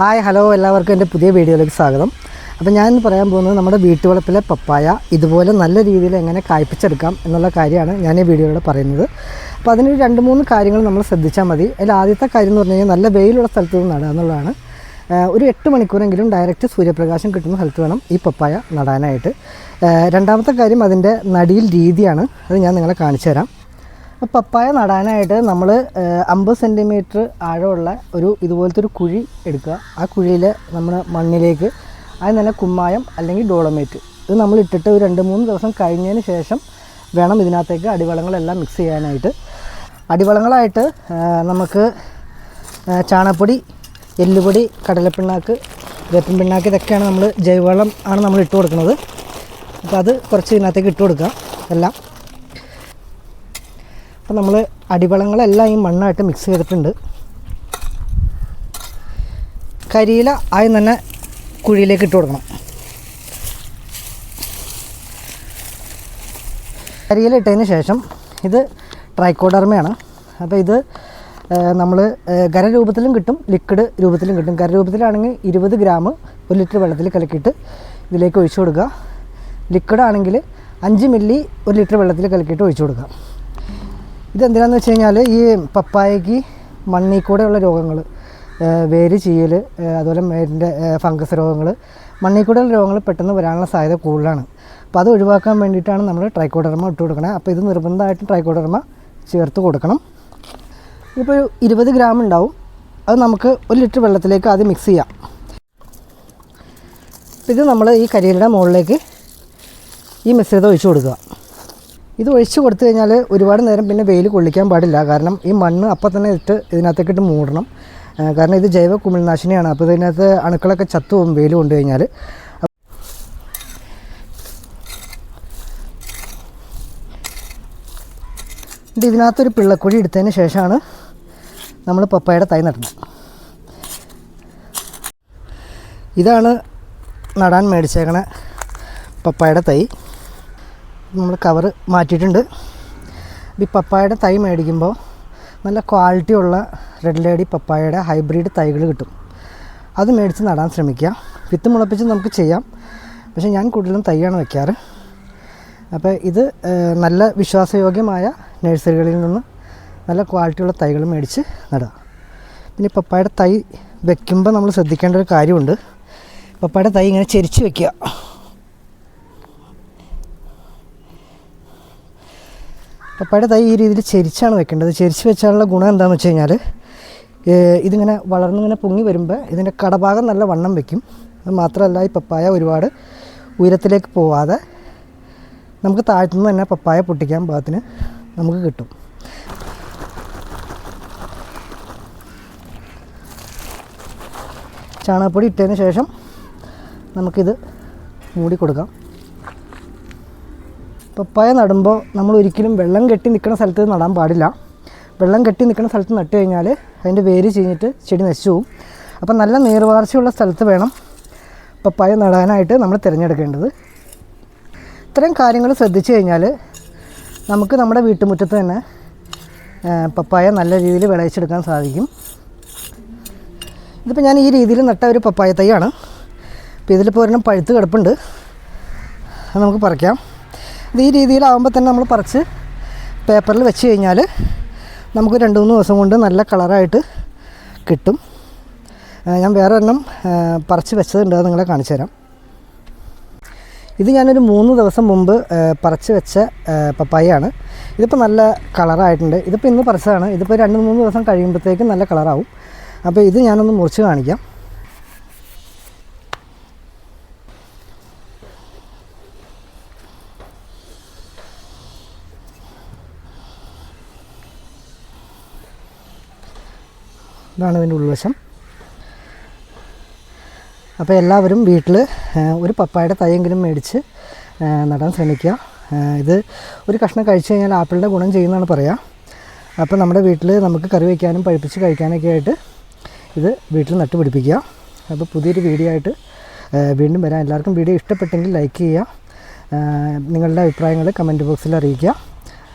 Hi hello എല്ലാവർക്കും എന്റെ പുതിയ വീഡിയോയിലേക്ക് സ്വാഗതം. അപ്പോൾ ഞാൻ പറയാൻ പോകുന്നത് നമ്മുടെ വീട്ടുവളപ്പിലെ പപ്പായ ഇതുപോലെ നല്ല രീതിയിൽ എങ്ങനെ കായ്പിച്ചെടുക്കാം എന്നുള്ള കാര്യമാണ് ഞാൻ ഈ വീഡിയോയിലൂടെ പറയുന്നത്. അപ്പോൾ അതിന് രണ്ട് മൂന്ന് കാര്യങ്ങൾ നമ്മൾ ശ്രദ്ധിച്ചാൽ മതി. അതിൽ ആദ്യത്തെ കാര്യം എന്ന് പറഞ്ഞു കഴിഞ്ഞാൽ നല്ല വെയിലുള്ള സ്ഥലത്ത് നിന്ന് നടുക എന്നുള്ളതാണ്. ഒരു എട്ട് മണിക്കൂറെങ്കിലും ഡയറക്റ്റ് സൂര്യപ്രകാശം കിട്ടുന്ന സ്ഥലത്ത് വേണം ഈ പപ്പായ നടാനായിട്ട്. രണ്ടാമത്തെ കാര്യം അതിന്റെ നടിയിൽ രീതിയാണ്. അത് ഞാൻ നിങ്ങളെ കാണിച്ചു തരാം. പപ്പായ നടാനായിട്ട് നമ്മൾ അമ്പത് സെന്റിമീറ്റർ ആഴമുള്ള ഒരു ഇതുപോലത്തെ ഒരു കുഴി എടുക്കുക. ആ കുഴിയിൽ നമ്മൾ മണ്ണിലേക്ക് അതിന് തന്നെ കുമ്മായം അല്ലെങ്കിൽ ഡോളമേറ്റ്. ഇത് നമ്മൾ ഇട്ടിട്ട് ഒരു രണ്ട് മൂന്ന് ദിവസം കഴിഞ്ഞതിന് ശേഷം വേണം ഇതിനകത്തേക്ക് അടിവളങ്ങളെല്ലാം മിക്സ് ചെയ്യാനായിട്ട്. അടിവളങ്ങളായിട്ട് നമുക്ക് ചാണപ്പൊടി എല്ലുപൊടി കടലപ്പിണ്ണാക്ക് വേപ്പിൻ പിണ്ണാക്ക് ഇതൊക്കെയാണ് നമ്മൾ ജൈവവളം ആണ് നമ്മൾ ഇട്ട് കൊടുക്കുന്നത്. അപ്പോൾ അത് കുറച്ച് ഇതിനകത്തേക്ക് ഇട്ട് കൊടുക്കുക. എല്ലാം. അപ്പോൾ നമ്മൾ അടിവളങ്ങളെല്ലാം ഈ മണ്ണായിട്ട് മിക്സ് ചെയ്തിട്ടുണ്ട്. കരിയില ആദ്യം തന്നെ കുഴിയിലേക്ക് ഇട്ട് കൊടുക്കണം. കരിയില ഇട്ടതിന് ശേഷം ഇത് ട്രൈക്കോഡർമയാണ്. അപ്പോൾ ഇത് നമ്മൾ ഖരരൂപത്തിലും കിട്ടും ലിക്വിഡ് രൂപത്തിലും കിട്ടും. ഖരരൂപത്തിലാണെങ്കിൽ ഇരുപത് ഗ്രാം ഒരു ലിറ്റർ വെള്ളത്തിൽ കലക്കിയിട്ട് ഇതിലേക്ക് ഒഴിച്ചു കൊടുക്കുക. ലിക്വിഡ് ആണെങ്കിൽ അഞ്ച് മില്ലി ഒരു ലിറ്റർ വെള്ളത്തിൽ കലക്കിയിട്ട് ഒഴിച്ചു കൊടുക്കുക. ഇതെന്തിനാന്ന് വെച്ച് കഴിഞ്ഞാൽ ഈ പപ്പായക്ക് മണ്ണിൽ കൂടെയുള്ള രോഗങ്ങൾ വേര് ചീയൽ അതുപോലെ മേരിന്റെ ഫംഗസ് രോഗങ്ങൾ മണ്ണിൽ കൂടെയുള്ള രോഗങ്ങൾ പെട്ടെന്ന് വരാനുള്ള സാധ്യത കൂടുതലാണ്. അപ്പോൾ അത് ഒഴിവാക്കാൻ വേണ്ടിയിട്ടാണ് നമ്മൾ ട്രൈക്കോഡർമ ഇട്ട് കൊടുക്കണേ. അപ്പോൾ ഇത് നിർബന്ധമായിട്ടും ട്രൈക്കോഡർമ ചേർത്ത് കൊടുക്കണം. ഇപ്പോൾ ഒരു ഇരുപത് ഗ്രാം ഉണ്ടാവും. അത് നമുക്ക് ഒരു ലിറ്റർ വെള്ളത്തിലേക്ക് ആദ്യം മിക്സ് ചെയ്യാം. ഇത് നമ്മൾ ഈ കരിയിലയുടെ മുകളിലേക്ക് ഈ മിശ്രിതം ഒഴിച്ചു കൊടുക്കുക. ഇത് ഒഴിച്ച് കൊടുത്തു കഴിഞ്ഞാൽ ഒരുപാട് നേരം പിന്നെ വെയിൽ കൊള്ളിക്കാൻ പാടില്ല. കാരണം ഈ മണ്ണ് അപ്പം തന്നെ ഇട്ട് ഇതിനകത്തേക്ക് ഇട്ട് മൂടണം കാരണം ഇത് ജൈവ കുമിൾനാശിനിയാണ്. അപ്പോൾ ഇതിനകത്ത് അണുക്കളൊക്കെ ചത്തു പോകും വെയിൽ കൊണ്ടു കഴിഞ്ഞാൽ ഇത് ഇതിനകത്തൊരു പിള്ളക്കുഴി എടുത്തതിന് ശേഷമാണ് നമ്മൾ പപ്പായയുടെ തൈ നടുന്നത്. ഇതാണ് നടാൻ മേടിച്ചേക്കണ പപ്പായയുടെ തൈ. നമ്മൾ കവർ മാറ്റിയിട്ടുണ്ട്. ഈ പപ്പായയുടെ തൈ മേടിക്കുമ്പോൾ നല്ല ക്വാളിറ്റി ഉള്ള റെഡ് ലേഡി പപ്പായയുടെ ഹൈബ്രിഡ് തൈകൾ കിട്ടും. അത് മേടിച്ച് നടാൻ ശ്രമിക്കുക. വിത്ത് മുളപ്പിച്ച് നമുക്ക് ചെയ്യാം. പക്ഷേ ഞാൻ കൂടുതലും തൈയാണ് വയ്ക്കാറ് അപ്പോൾ ഇത് നല്ല വിശ്വാസയോഗ്യമായ നഴ്സറികളിൽ നിന്ന് നല്ല ക്വാളിറ്റിയുള്ള തൈകൾ മേടിച്ച് നടുക പിന്നെ പപ്പായയുടെ തൈ വയ്ക്കുമ്പോൾ നമ്മൾ ശ്രദ്ധിക്കേണ്ട ഒരു കാര്യമുണ്ട്. പപ്പായയുടെ തൈ ഇങ്ങനെ ചെരിച്ച് വെക്കുക. പപ്പായുടെ തൈ ഈ രീതിയിൽ ചെരിച്ചാണ് വെക്കേണ്ടത്. ചെരിച്ച് വെച്ചാലുള്ള ഗുണം എന്താണെന്ന് വെച്ച് കഴിഞ്ഞാൽ ഇതിങ്ങനെ വളർന്നിങ്ങനെ പൊങ്ങി വരുമ്പോൾ ഇതിന്റെ കടഭാഗം നല്ല വണ്ണം വെക്കും. അത് മാത്രമല്ല ഈ പപ്പായ ഒരുപാട് ഉയരത്തിലേക്ക് പോവാതെ നമുക്ക് താഴ്ത്തുനിന്ന് തന്നെ പപ്പായ പൊട്ടിക്കാൻ പാകത്തിന് നമുക്ക് കിട്ടും. ചാണകപ്പൊടി ഇട്ടതിന് ശേഷം നമുക്കിത് മൂടി കൊടുക്കാം. പപ്പായ നടുമ്പോൾ നമ്മൾ ഒരിക്കലും വെള്ളം കെട്ടി നിൽക്കുന്ന സ്ഥലത്ത് നടാൻ പാടില്ല. വെള്ളം കെട്ടി നിൽക്കുന്ന സ്ഥലത്ത് നട്ട് കഴിഞ്ഞാൽ അതിന്റെ വേര് ചീഞ്ഞിട്ട് ചെടി നശിച്ചു പോകും. അപ്പം നല്ല നീർവാർച്ചയുള്ള സ്ഥലത്ത് വേണം പപ്പായ നടാനായിട്ട് നമ്മൾ തിരഞ്ഞെടുക്കേണ്ടത്. ഇത്തരം കാര്യങ്ങൾ ശ്രദ്ധിച്ചു കഴിഞ്ഞാൽ നമുക്ക് നമ്മുടെ വീട്ടുമുറ്റത്ത് തന്നെ പപ്പായ നല്ല രീതിയിൽ വിളയിച്ചെടുക്കാൻ സാധിക്കും. ഇതിപ്പോൾ ഞാൻ ഈ രീതിയിൽ നട്ട ഒരു പപ്പായ തൈയാണ്. അപ്പോൾ ഇതിലിപ്പോൾ ഒരെണ്ണം പഴുത്ത് കിടപ്പുണ്ട്. അത് നമുക്ക് പറിക്കാം. ഇത് ഈ രീതിയിലാവുമ്പോൾ തന്നെ നമ്മൾ പറിച്ച് പേപ്പറിൽ വെച്ച് കഴിഞ്ഞാൽ നമുക്ക് രണ്ട് മൂന്ന് ദിവസം കൊണ്ട് നല്ല കളറായിട്ട് കിട്ടും. ഞാൻ വേറെ ഒരെണ്ണം പറിച്ച് വെച്ചതുണ്ട് അത് നിങ്ങളെ കാണിച്ചു തരാം. ഇത് ഞാനൊരു മൂന്ന് ദിവസം മുമ്പ് പറിച്ച് വെച്ച പപ്പായയാണ്. ഇതിപ്പോൾ നല്ല കളറായിട്ടുണ്ട്. ഇതിപ്പോൾ ഇന്ന് പറിച്ചതാണ്. ഇതിപ്പോൾ രണ്ട് മൂന്ന് ദിവസം കഴിയുമ്പോഴത്തേക്കും നല്ല കളറാവും. അപ്പോൾ ഇത് ഞാനൊന്ന് മുറിച്ച് കാണിക്കാം. ഇതാണ് അതിന്റെ ഉൾവശം. അപ്പോൾ എല്ലാവരും വീട്ടിൽ ഒരു പപ്പായുടെ തൈയെങ്കിലും മേടിച്ച് നടാൻ ശ്രമിക്കുക. ഇത് ഒരു കഷ്ണം കഴിച്ചു കഴിഞ്ഞാൽ ആപ്പിളിന്റെ ഗുണം ചെയ്യുന്നതാണ് പറയുക അപ്പോൾ നമ്മുടെ വീട്ടിൽ നമുക്ക് കറി വയ്ക്കാനും പഴുപ്പിച്ച് കഴിക്കാനൊക്കെ ആയിട്ട് ഇത് വീട്ടിൽ നട്ടുപിടിപ്പിക്കുക അപ്പോൾ പുതിയൊരു വീഡിയോ ആയിട്ട് വീണ്ടും വരാം. എല്ലാവർക്കും വീഡിയോ ഇഷ്ടപ്പെട്ടെങ്കിൽ ലൈക്ക് ചെയ്യുക. നിങ്ങളുടെ അഭിപ്രായങ്ങൾ കമന്റ് ബോക്സിൽ അറിയിക്കുക.